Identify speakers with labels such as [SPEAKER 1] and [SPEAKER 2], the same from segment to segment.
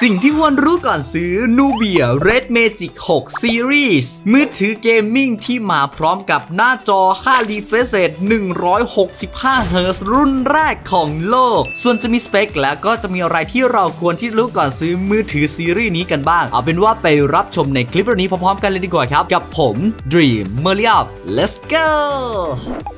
[SPEAKER 1] สิ่งที่ควรรู้ก่อนซื้อ Nubia Red Magic 6 Series มือถือเกมมิ่งที่มาพร้อมกับหน้าจอค่า refresh rate 165 Hz รุ่นแรกของโลก ส่วนจะมีสเปคแล้วก็จะมีอะไรที่เราควรที่รู้ก่อนซื้อมือถือซีรีส์นี้กันบ้าง เอาเป็นว่าไปรับชมในคลิปนี้พร้อมๆกันเลยดีกว่าครับ กับผม Dream m e r i u p let's go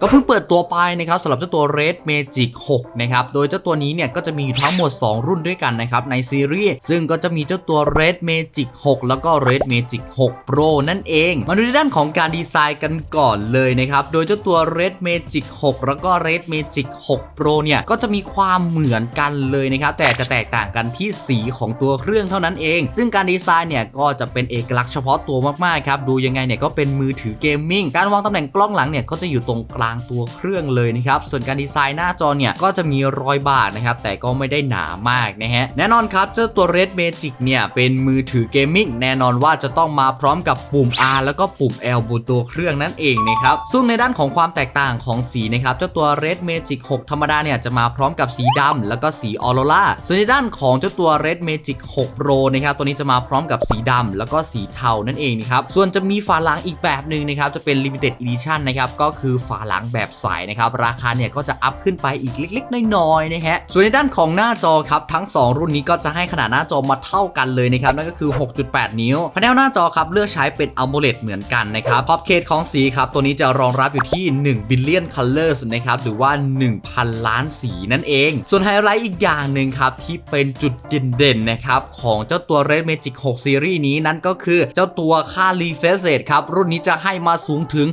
[SPEAKER 1] ก็เพิ่งเปิดตัวไปนะครับสำหรับเจ้าตัว Red Magic 6 นะครับ โดยเจ้าตัวนี้เนี่ยก็จะมีอยู่ทั้งหมด 2 รุ่นด้วยกันนะครับ ในซีรีส์ ซึ่งก็จะมีเจ้าตัว Red Magic 6 แล้วก็ Red Magic 6 Pro นั่นเอง มาดูในด้านของการดีไซน์กันก่อนเลยนะครับ โดยเจ้าตัว Red Magic 6 แล้วก็ Red Magic 6 Pro เนี่ยก็จะมีความเหมือนกันเลยนะครับ แต่จะแตกต่างกันที่สีของตัวเครื่องเท่านั้นเอง ซึ่งการดีไซน์เนี่ยก็จะเป็นเอกลักษณ์เฉพาะตัวมากๆครับ ดูยังไงเนี่ยก็เป็นมือถือเกมมิ่ง การวางตำแหน่งกล้องหลังเนี่ยก็จะอยู่ตรงกลางตัวเครื่องเลยนะครับส่วนการดีไซน์หน้าจอเนี่ยก็จะมีรอยบาดนะครับแต่ก็ไม่ได้หนามากนะฮะแน่นอนครับเจ้าตัว Red Magic เนี่ยเป็นมือถือเกมมิ่งแน่นอนว่าจะต้องมาพร้อมกับปุ่ม R แล้วก็ปุ่ม L บนตัวเครื่องนั่นเองนะครับซึ่งในด้านของความแตกต่างของสีนะครับเจ้าตัว Red Magic 6 ธรรมดาเนี่ยจะมาพร้อมกับสีดำแล้วก็สีออโรราส่วนในด้านของเจ้าตัว Red Magic 6 Pro นะครับตัวนี้จะมาพร้อมกับสีดำแล้วก็สีเทานั่นเองนะครับส่วนจะมีฝาหลังอีกแบบหนึ่งนะครับจะเป็น Limited Edition นะครับก็คือฝาหลังแบบใสนะครับราคาเนี่ยก็จะอัพขึ้นไปอีกเล็กๆ น้อยๆนะฮะส่วนในด้านของหน้าจอครับทั้ง 2 รุ่นนี้ก็จะให้ขนาดหน้าจอมาเท่ากันเลยนะครับนั่นก็คือ 6.8 นิ้วแผงหน้าจอครับเลือกใช้เป็น AMOLED เหมือนกันนะครับขอบเขตของสีครับตัวนี้จะรองรับอยู่ที่1 billion colors นะครับหรือว่า 1,000 ล้านสีนั่นเอง ส่วนไฮไลท์อีกอย่างหนึ่งครับที่เป็นจุดเด่นๆนะครับของเจ้าตัว Red Magic 6 Series นี้นั่นก็คือเจ้าตัวค่า refresh rate ครับรุ่นนี้จะให้มาสูงถึง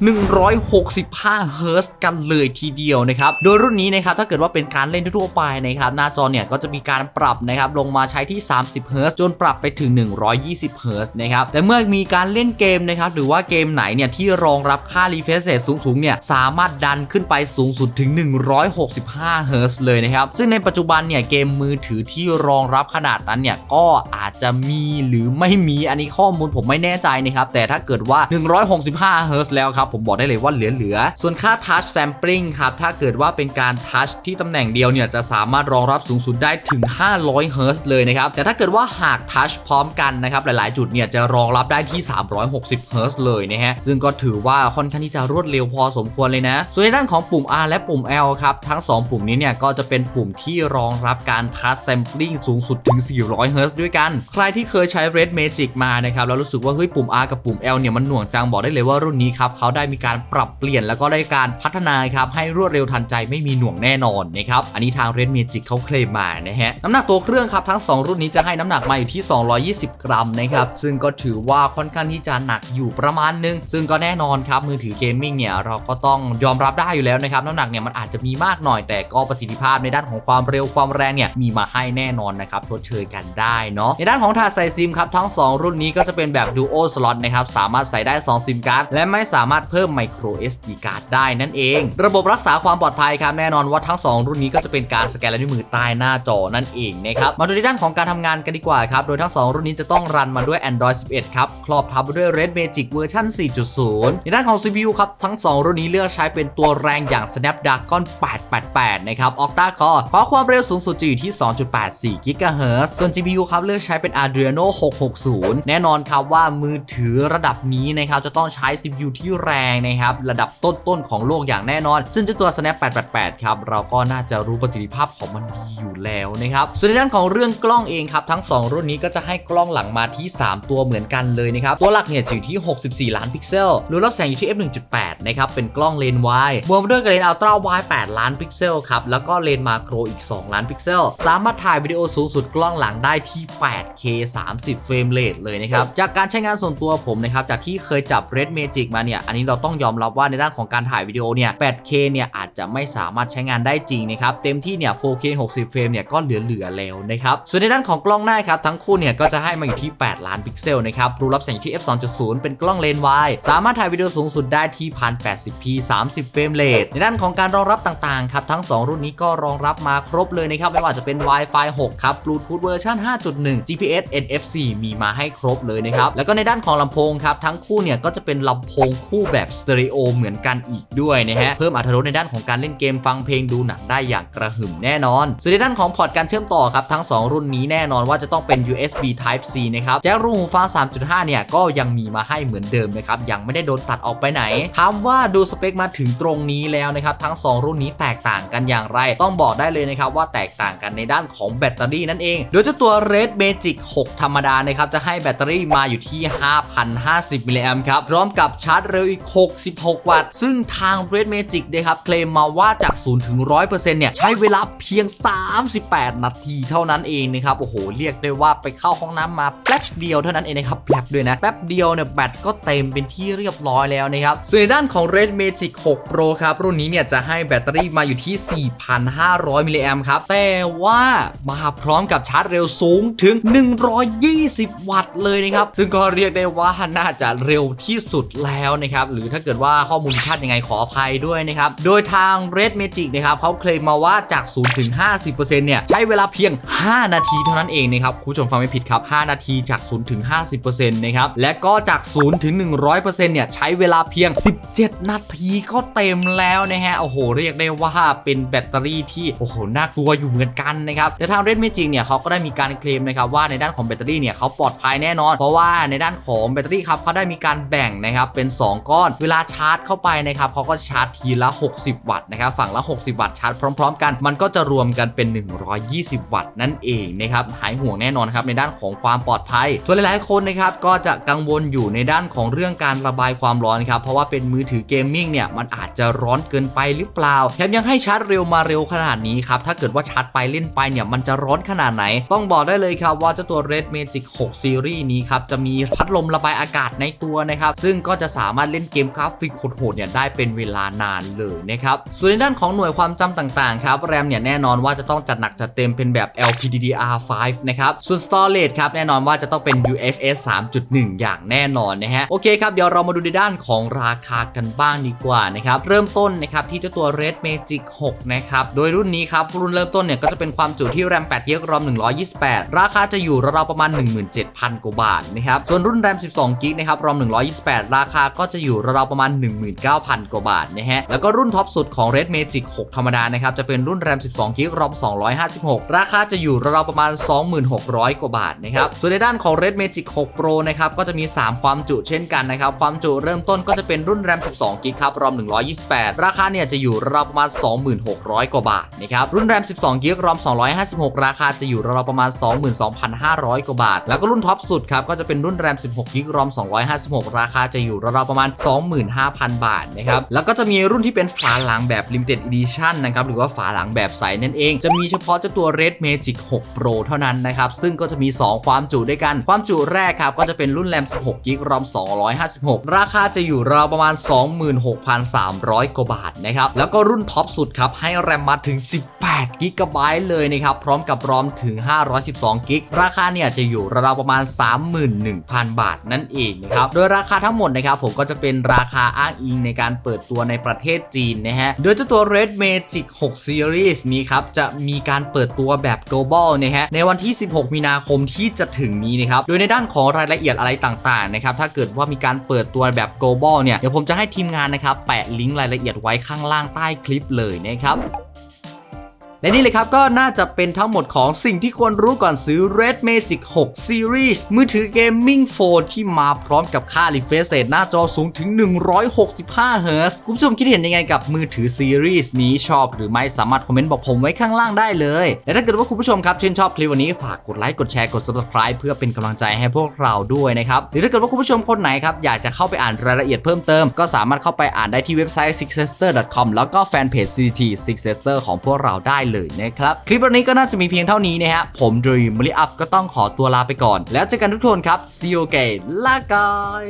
[SPEAKER 1] 165 เ Hz กันเลยทีเดียวนะครับ โดยรุ่นนี้นะครับถ้าเกิดว่าเป็นการเล่นทั่วไปนะครับหน้าจอเนี่ยก็จะมีการปรับนะครับลงมาใช้ที่ 30 Hz จนปรับไปถึง 120 Hz นะครับแต่เมื่อมีการเล่นเกมนะครับหรือว่าเกมไหนเนี่ยที่รองรับค่า refresh rate สูงๆเนี่ยสามารถดันขึ้นไปสูงสุดถึง 165 Hz เลยนะครับซึ่งในปัจจุบันเนี่ยเกมมือถือที่รองรับขนาดนั้นเนี่ยก็อาจจะมีหรือไม่มีอันนี้ข้อมูลผมไม่แน่ใจนะครับแต่ถ้าเกิดว่า 165 Hz แล้วครับผมบอกได้เลยว่าเหลือๆส่วนค่า touch sampling ครับ ถ้าเกิดว่าเป็นการ touch ที่ตำแหน่งเดียวเนี่ยจะสามารถรองรับสูงสุดได้ถึง 500 Hz เลยนะครับ แต่ถ้าเกิดว่าหาก touch พร้อมกันนะครับ หลายๆ จุดเนี่ยจะรองรับได้ที่ 360 Hz เลยนะฮะ ซึ่งก็ถือว่าค่อนข้างที่จะรวดเร็วพอสมควรเลยนะ ส่วนในด้านของปุ่ม R และปุ่ม L ครับ ทั้ง 2 ปุ่มนี้เนี่ยก็จะเป็นปุ่มที่รองรับการ touch sampling สูงสุดถึง 400 Hz ด้วยกัน ใครที่เคยใช้ Red Magic มานะครับแล้วรู้สึกว่าเฮ้ยปุ่ม R กับปุ่ม L เนี่ยมันหน่วงจังบอกได้เลยว่ารุ่นนี้ครับเขาได้มีการปรับเปลี่ยนแล้วก็ได้การพัฒนาครับให้รวดเร็วทันใจไม่มีหน่วงแน่นอนนะครับอันนี้ทาง Red Magic เขาเคลมมานะฮะน้ำหนักตัวเครื่องครับทั้ง 2 รุ่นนี้จะให้น้ำหนักมาอยู่ที่ 220 กรัมนะครับซึ่งก็ถือว่าค่อนข้างที่จะหนักอยู่ประมาณนึง ซึ่งก็แน่นอนครับมือถือเกมมิ่งเนี่ยเราก็ต้องยอมรับได้อยู่แล้วนะครับน้ำหนักเนี่ยมันอาจจะมีมากหน่อย แต่ก็ประสิทธิภาพในด้านของความเร็วความแรงเนี่ยมีมาให้แน่นอนนะครับชดเชยกันได้เนาะในด้านของถาดใส่ซิมครับทั้ง 2 รุ่นนี้ก็จะเป็นแบบ Dual Slot นะครับสามารถใส่ได้ 2 ซิมการ์ดและไม่สามารถเพิ่ม Micro SD card ได้นันเอง ระบบรักษาความปลอดภัยครับแน่นอนว่าทั้ง 2 รุ่นนี้ก็จะเป็นการสแกนลายนิ้วมือใต้หน้าจอนั่นเองนะครับมาดูในด้านของการทำงานกันดีกว่าครับโดยทั้ง 2 รุ่นนี้จะต้องรันมาด้วย Android 11 ครับครอบทับด้วย Red Magic เวอร์ชัน4.0 ในด้านของ CPU ครับทั้ง 2 รุ่นนี้เลือกใช้เป็นตัวแรงอย่าง Snapdragon 888 นะครับ Octa Core ขอความเร็วสูงสุดจะอยู่ที่ 2.84 GHz ส่วน GPU ครับเลือกใช้เป็น Adreno 660 แน่นอนครับว่ามือถือระดับนี้นะครับจะต้องใช้ CPU ที่แรงนะครับระดับต้นๆของโลกอย่างแน่นอน ซึ่งเจ้าตัว Snap 888 ครับ เราก็น่าจะรู้ประสิทธิภาพของมันดีอยู่แล้วนะครับส่วนในด้านของเรื่องกล้องเองครับ ทั้ง 2 รุ่นนี้ก็จะให้กล้องหลังมาที่ 3 ตัวเหมือนกันเลยนะครับ ตัวหลักเนี่ยอยู่ที่ 64 ล้านพิกเซลรูรับแสงอยู่ที่ f 1.8นะครับเป็นกล้องเลนส์วายบวกมด้วยกับเลนส์อัลตร้าไว8ล้านพิกเซลครับแล้วก็เลนส์มาโครอีก 2 ล้านพิกเซลสามารถถ่ายวิดีโอสูงสุดกล้องหลังได้ที่ 8K 30 เฟรมเรทเลยนะครับจากการใช้งานส่วนตัวผมนะครับจากที่เคยจับ Red Magic มาเนี่ยอันนี้เราต้องยอมรับว่าในด้านของการถ่ายวิดีโอเนี่ย 8K เนี่ยอาจ จะไม่สามารถใช้งานได้จริงนะครับเต็มที่เนี่ย 4K 60 เฟรมเนี่ยก็เหลือๆแล้วนะครับส่วนในด้านของกล้องหน้าครับทั้งคู่เนี่ยก็จะให้มาอยู่ที่ 8 ล้านพิกเซลนะครับรูรับแสงที่ f 2.0 เป็นกล้องเลนส์วายสามารถถ่ายวิดีโอสูงสุดได้ที่ 1080p 30 เฟรมเรทในด้านของการรองรับต่างๆครับทั้ง 2 รุ่นนี้ก็รองรับมาครบเลยนะครับไม่ว่าจะเป็น Wi-Fi 6 ครับ Bluetooth เวอร์ชัน5.1 GPS NFC มีมาให้ครบเลยนะครับ แล้วก็ในด้านของลำโพงครับ ทั้งคู่เนี่ยก็จะเป็นลำโพงคู่แบบสเตอริโอเหมือนกันอีกด้วยด้วยนะฮะ เพิ่มอรรถรสในด้านของการเล่นเกมฟังเพลงดูหนังได้อย่างกระหึ่มแน่นอน ส่วนในด้านของพอร์ตการเชื่อมต่อครับทั้ง 2 รุ่นนี้แน่นอนว่าจะต้องเป็น USB Type C นะครับแจ็ครูหูฟัง3.5 เนี่ยก็ยังมีมาให้เหมือนเดิมนะครับยังไม่ได้โดนตัดออกไปไหนถามว่าดูสเปคมาถึงตรงนี้แล้วนะครับทั้ง 2 รุ่นนี้แตกต่างกันอย่างไร ต้องบอกได้เลยนะครับว่าแตกต่างกันในด้านของแบตเตอรี่นั่นเอง โดยเจ้าตัว Red Magic 6 ธรรมดานะครับจะให้แบตเตอรี่มาอยู่ที่ 5,050มิลลิแอมครับพร้อมกับชาร์จเร็วอีก 66 วัตต์ ซึ่งทาง Red Magic นะครับเคลมมาว่าจาก0ถึง100%เนี่ยใช้เวลาเพียง 38 นาทีเท่านั้นเองนะครับโอ้โหเรียกได้ว่าไปเข้าห้องน้ำมาแป๊บเดียวเท่านั้นเองนะครับแป๊บด้วยนะแป๊บเดียวเนี่ยแบตก็เต็มเป็นที่เรียบร้อยแล้วนะครับส่วนในด้านของ Red Magic 6 Pro ครับรุ่นนี้เนี่ยจะให้แบตเตอรี่มาอยู่ที่ 4,500 มิลลิแอมครับแต่ว่ามาพร้อมกับชาร์จเร็วสูงถึง 120 วัตต์เลยนะครับซึ่งก็เรียกได้ว่าน่าจะเร็วที่สุดแล้วนะครับหรือถ้าเกิดว่าข้อมูลพลาดยังไงขออภัยด้วยนะครับโดยทางาง Red Magic นะครับเขาเคลมมาว่าจาก 0 ถึง 50%เนี่ยใช้เวลาเพียง 5 นาทีเท่านั้นเองนะครับคุณผู้ชมฟังไม่ผิดครับ 5 นาทีจาก 0 ถึง 50%นะครับและก็จาก 0 ถึง 100%เนี่ยใช้เวลาเพียง 17 นาทีก็เต็มแล้วนะฮะโอ้โห เรียกได้ว่าเป็นแบตเตอรี่ที่โอ้โหน่ากลัวอยู่เหมือนกันนะครับแต่ทาง Red Magic เนี่ยเขาก็ได้มีการเคลมนะครับว่าในด้านของแบตเตอรี่เนี่ยเขาปลอดภัยแน่นอน เพราะว่าในด้านของแบตเตอรี่ครับเขาได้มีการแบ่งนะครับเป็น 2 ก้อนเวลาชาร์จเข้าไปนะครับเขาก็ชาร์จทีละ 60 วัตต์นะครับฝั่งละ 60 วัตต์ชาร์จพร้อม ๆ กัน มันก็จะรวมกันเป็น 120 วัตต์นั่นเองนะครับหายห่วงแน่นอนครับในด้านของความปลอดภัย ส่วนหลายๆคนนะครับก็จะกังวลอยู่ในด้านของเรื่องการระบายความร้อนครับเพราะว่าเป็นมือถือเกมมิ่งเนี่ยมันอาจจะร้อนเกินไปหรือเปล่าแถมยังให้ชาร์จเร็วมาเร็วขนาดนี้ครับถ้าเกิดว่าชาร์จไปเล่นไปเนี่ยมันจะร้อนขนาดไหน ต้องบอกได้เลยครับว่าเจ้าตัว Red Magic 6 Series นี้ครับจะมีพัดลมระบายอากาศในตัวนะครับซึ่งก็จะสามารถเล่นเกมกราฟิกโหดๆเนี่ยได้เป็นเวลานานเลยนะครับส่วนในด้านของหน่วยความจำต่างๆครับแรมเนี่ยแน่นอนว่าจะต้องจัดหนักจัดเต็มเป็นแบบ LPDDR5 นะครับส่วน Storage ครับแน่นอนว่าจะต้องเป็น UFS 3.1 อย่างแน่นอนนะฮะโอเคครับเดี๋ยวเรามาดูในด้านของราคากันบ้างดีกว่านะครับเริ่มต้นนะครับที่เจ้าตัว Red Magic 6 นะครับ โดยรุ่นนี้ครับ รุ่นเริ่มต้นเนี่ยก็จะเป็นความจุที่แรม8 g b รอม 128 ราคาจะอยู่ราวๆประมาณ 17,000 กว่าบาทนะครับ ส่วนรุ่นแรม 12 g b นะครับรอม 128 ราคาก็จะอยู่ราวๆประมาณ 19,000 กว่าบาทนะฮะ แล้วก็รุ่นท็อปสุดของ Red Magic 6 ธรรมดานะครับ จะเป็นรุ่นแรม 12 g b รอม256 ราคาจะอยู่ราวๆประมาณ 2600 กว่าบาทนะครับ ส่วนในด้านของ Red Magic 6 Pro นะครับ ก็จะมี 3 ความจุเช่นกันนะครับ ความจุเริ่มต้นก็จะเป็นรุ่นแรม 12 g b ครับรอม128 ราคาเนี่ยจะอยู่ราวๆประมาณ 2600 กว่าบาทนะครับ รุ่นแรม 12 g b รอม256 ราคาจะอยู่ราวๆประมาณ 22,500 กว่าบาท แล้วก็รุ่นท็อปสุดครับ ก็จะเป็นรุ่นแรม 16 g b รอม256 ราคาจะอยู่ราวๆประมาณ 25,000 บาทนะครับ แล้วก็จะมีรุ่นที่เป็นฝาหลังแบบ Limited Edition นะครับ หรือว่าฝาหลังแบบใสนั่นเอง จะมีเฉพาะเจ้าตัว Red Magic 6 Pro เท่านั้นนะครับ ซึ่งก็จะมี 2 ความจุด้วยกัน ความจุแรกครับ ก็จะเป็นรุ่นแรม 16 g b รอม256 ราคาจะอยู่ราวประมาณ 26,300 กว่าบาทนะครับ แล้วก็รุ่นท็อปสุดครับ ให้แรมมาถึง 18 g b เลยนะครับ พร้อมกับรอมถึง 512 g b ราคาเนี่ยจะอยู่ราวประมาณ 31,000 บาทนั่นเองนะครับ โดยราคาทั้งหมดนะครับผมก็จะเป็นราคาอ้างอิงในการเปิดตัวในประเทศจีนนะฮะโดยเจ้าตัว Red Magic 6 Series นี้ครับ จะมีการเปิดตัวแบบ global นะฮะ ในวันที่ 16 มีนาคมที่จะถึงนี้นะครับ โดยในด้านของรายละเอียดอะไรต่างๆนะครับ ถ้าเกิดว่ามีการเปิดตัวแบบ global เนี่ย เดี๋ยวผมจะให้ทีมงานนะครับ แปะลิงก์รายละเอียดไว้ข้างล่างใต้คลิปเลยนะครับ และนี่เลยครับก็น่าจะเป็นทั้งหมดของสิ่งที่ควรรู้ก่อนซื้อ Red Magic 6 Series มือถือเกมมิ่งโฟนที่มาพร้อมกับค่า refresh rate หน้าจอสูงถึง 165 Hz คุณผู้ชมคิดเห็นยังไงกับมือถือซีรีส์นี้ชอบหรือไม่สามารถคอมเมนต์บอกผมไว้ข้างล่างได้เลย และถ้าเกิดว่าคุณผู้ชมครับชื่นชอบคลิปวันนี้ฝากกดไลค์กดแชร์กด subscribe เพื่อเป็นกำลังใจให้พวกเราด้วยนะครับ หรือถ้าเกิดว่าคุณผู้ชมคนไหนครับอยากจะเข้าไปอ่านรายละเอียดเพิ่มเติม ก็สามารถเข้าไปอ่านได้ที่เว็บไซต์ sixester.com แล้วก็แฟนเพจ CT Sixester ของพวกเราได้เลยนะครับ คลิปวันนี้ก็น่าจะมีเพียงเท่านี้นะฮะ ผมดรีมบริอัพก็ต้องขอตัวลาไปก่อน แล้วเจอกันทุกคนครับ See you again ลากาย